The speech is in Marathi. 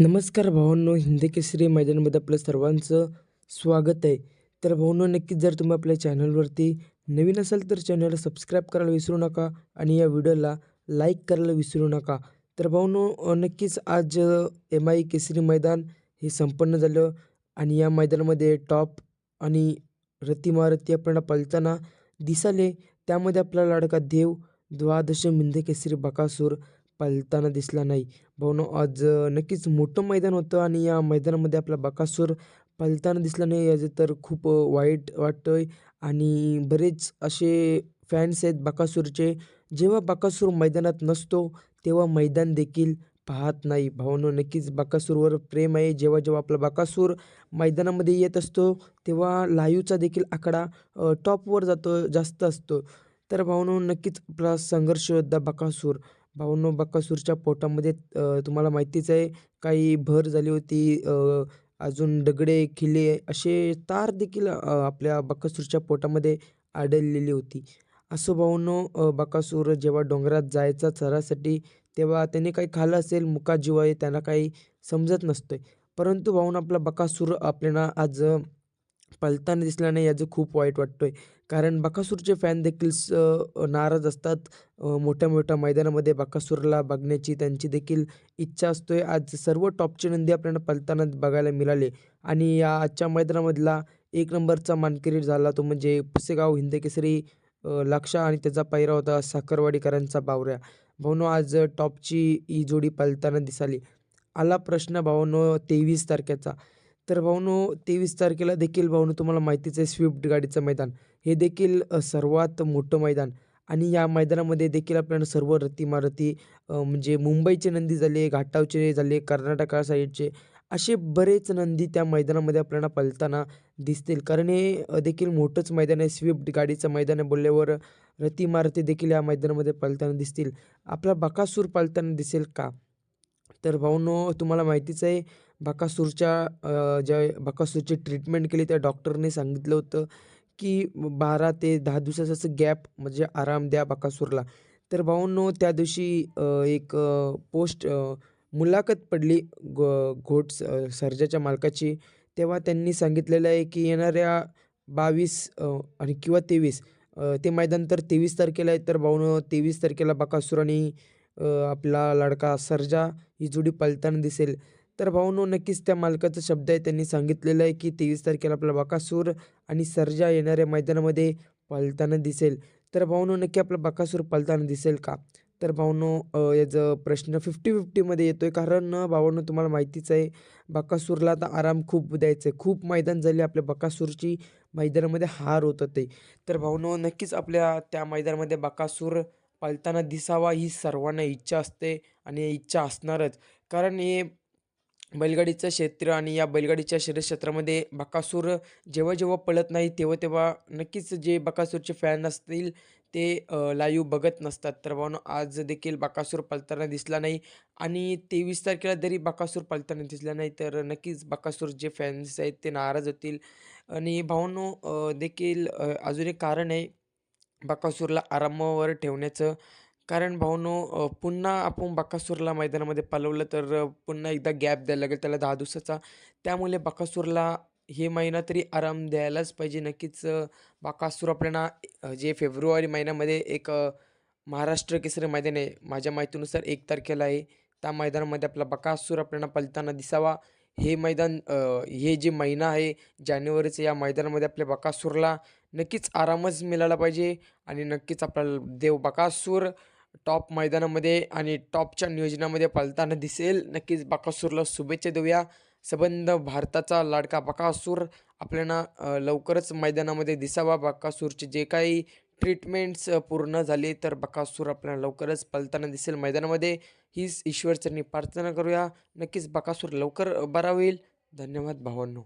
नमस्कार भावांनो हिंदी केसरी मैदानामध्ये आपलं सर्वांचं स्वागत आहे. तर भावांनो नक्कीच जर तुम्ही आपल्या चॅनलवरती नवीन असाल तर चॅनलला सबस्क्राईब करायला विसरू नका आणि या व्हिडिओला लाईक करायला विसरू नका. तर भावांनो नक्कीच आज एम आय केसरी मैदान हे संपन्न झालं आणि या मैदानामध्ये टॉप आणि रतिमारती आपल्याला पलताना दिसाले. त्यामध्ये आपला लाडका देव द्वादश हिंदी केसरी बकासूर पलताना दिसला नाही. भाऊनो आज नक्कीच मोठं मैदान होतं आणि या मैदानामध्ये आपला बकासूर पलताना दिसला नाही. याचं तर खूप वाईट वाटतं आहे आणि बरेच असे फॅन्स आहेत बकासूरचे. जेव्हा बकासूर मैदानात नसतो तेव्हा मैदान देखील पाहत नाही. भावांनो नक्कीच बकासूरवर प्रेम आहे. जेव्हा जेव्हा आपला बकासूर मैदानामध्ये येत असतो तेव्हा लाईव्हचा देखील आकडा टॉपवर जातो जास्त असतो. तर भावांनो नक्कीच आपला संघर्ष योद्धा बकासूर. भावांनो बकासूरच्या पोटामध्ये तुम्हाला माहितीच आहे काही भर झाली होती अजून दगडे किल्ले असे तार देखील आपल्या बकासूरच्या पोटामध्ये आढळलेली होती. असं भाऊनो बकासूर जेव्हा डोंगरात जायचा चरासाठी तेव्हा त्याने काही खाल्लं असेल मुकाजीव आहे त्यांना काही समजत नसतोय. परंतु भाऊन आपला बकासूर आपल्याला आज पळताना दिसला नाही याचं खूप वाईट वाटतंय. कारण बकासूरचे फॅन देखील स नाराज असतात. मोठ्या मोठ्या मैदानामध्ये बकासूरला बघण्याची त्यांची देखील इच्छा असतोय. आज सर्व टॉपचे नंदी आपल्याला पलताना बघायला मिळाले. आणि या आजच्या मैदानामधला एक नंबरचा मानकरी झाला तो म्हणजे पुसेगाव हिंदकेसरी लक्षा आणि त्याचा पायरा होता साखरवाडीकरांचा बावऱ्या. भाऊनो आज टॉपची ही जोडी पलताना दिसाली. आला प्रश्न भाऊनो तेवीस तारखेचा. तर भाऊनो तेवीस तारखेला देखील भाऊनो तुम्हाला माहितीच आहे स्विफ्ट गाडीचं मैदान. हे देखील सर्वात मोठं मैदान. आणि या मैदानामध्ये देखील आपल्याला सर्व रतीमारती म्हणजे मुंबईचे नंदी झाले घाटावचे झाले कर्नाटका साईडचे असे बरेच नंदी त्या मैदानामध्ये आपल्याला पलताना दिसतील. कारण हे देखील मोठंच मैदान आहे स्विफ्ट गाडीचं मैदान आहे बोलल्यावर रतीमारती देखील या मैदानामध्ये पळताना दिसतील. आपला बकासूर पळताना दिसेल का? तर भाऊनो तुम्हाला माहितीच आहे बकासूरच्या ज्या बकासूरची ट्रीटमेंट केली त्या डॉक्टरने सांगितलं होतं की बारा ते दहा दिवसाचा असं गॅप म्हणजे आराम द्या बकासूरला. तर भाऊंनो त्या दिवशी एक पोस्ट मुलाखत पडली गो घोट स सर्जाच्या मालकाची. तेव्हा त्यांनी सांगितलेलं आहे की येणाऱ्या बावीस आणि किंवा तेवीस ते मैदान तर तेवीस तारखेला आहे. तर भाऊंनो तेवीस तारखेला बकासूर आणि आपला लडका सर्जा ही जोडी पलताना दिसेल. तर भाऊनो नक्कीच त्या मालकाचा शब्द आहे. त्यांनी सांगितलेलं आहे की तेवीस तारखेला आपला बकासूर आणि सर्जा येणाऱ्या मैदानामध्ये पळताना दिसेल. तर भाऊनो नक्की आपला बकासूर पालताना दिसेल का? तर भाऊनो याचं प्रश्न फिफ्टी फिफ्टीमध्ये येतो आहे कारण भावांनो तुम्हाला माहितीच आहे बकासूरला आता आराम खूप द्यायचं आहे. खूप मैदान झाले आपल्या बकासूरची मैदानामध्ये हार होत होते तर भाऊनो नक्कीच आपल्या त्या मैदानामध्ये बकासूर पळताना दिसावा ही सर्वांना इच्छा असते आणि इच्छा असणारच. कारण हे बैलगाडीचं क्षेत्र आणि या बैलगाडीच्या शर्यतक्षेत्रामध्ये बकासूर जेव्हा जेव्हा पळत नाही तेव्हा तेव्हा नक्कीच जे बकासूरचे फॅन असतील ते लाईव्ह बघत नसतात. तर भावांनो आज देखील बकासूर पळताना दिसला नाही आणि तेवीस तारखेला जरी बकासूर पळताना दिसला नाही तर नक्कीच बकासूर जे फॅन्स आहेत ते नाराज होतील. आणि भावांनो देखील अजून एक कारण आहे बकासूरला आरामावर ठेवण्याचं. कारण भाऊनो पुन्हा आपण बकासूरला मैदानामध्ये पलवलं तर पुन्हा एकदा गॅप द्यायला लागेल त्याला दहा दिवसाचा. त्यामुळे बकासूरला हे महिना तरी आराम द्यायलाच पाहिजे. नक्कीच बाकासूर बकासूर आपल्याला जे फेब्रुवारी महिन्यामध्ये एक महाराष्ट्र केसरी मैदान आहे माझ्या माहितीनुसार एक तारखेला आहे. त्या मैदानामध्ये आपला बकासूर आपल्याला पलताना दिसावा. हे मैदान हे जे महिना आहे जानेवारीचं या मैदानामध्ये आपल्या बकासूरला नक्कीच आरामच मिळाला पाहिजे आणि नक्कीच आपल्याला देव बकासूर टॉप मैदानामध्ये आणि टॉपच्या नियोजनामध्ये पलताना दिसेल. नक्कीच बकासूरला शुभेच्छा देऊया. सबंध भारताचा लाडका बकासूर आपल्याला लवकरच मैदानामध्ये दिसावा. बकासूरचे जे काही ट्रीटमेंट्स पूर्ण झाले तर बकासूर आपल्याला लवकरच पलताना दिसेल मैदानामध्ये. हीच ईश्वरचरणी प्रार्थना करूया. नक्कीच बकासूर लवकर बरा होईल धन्यवाद भावांनो.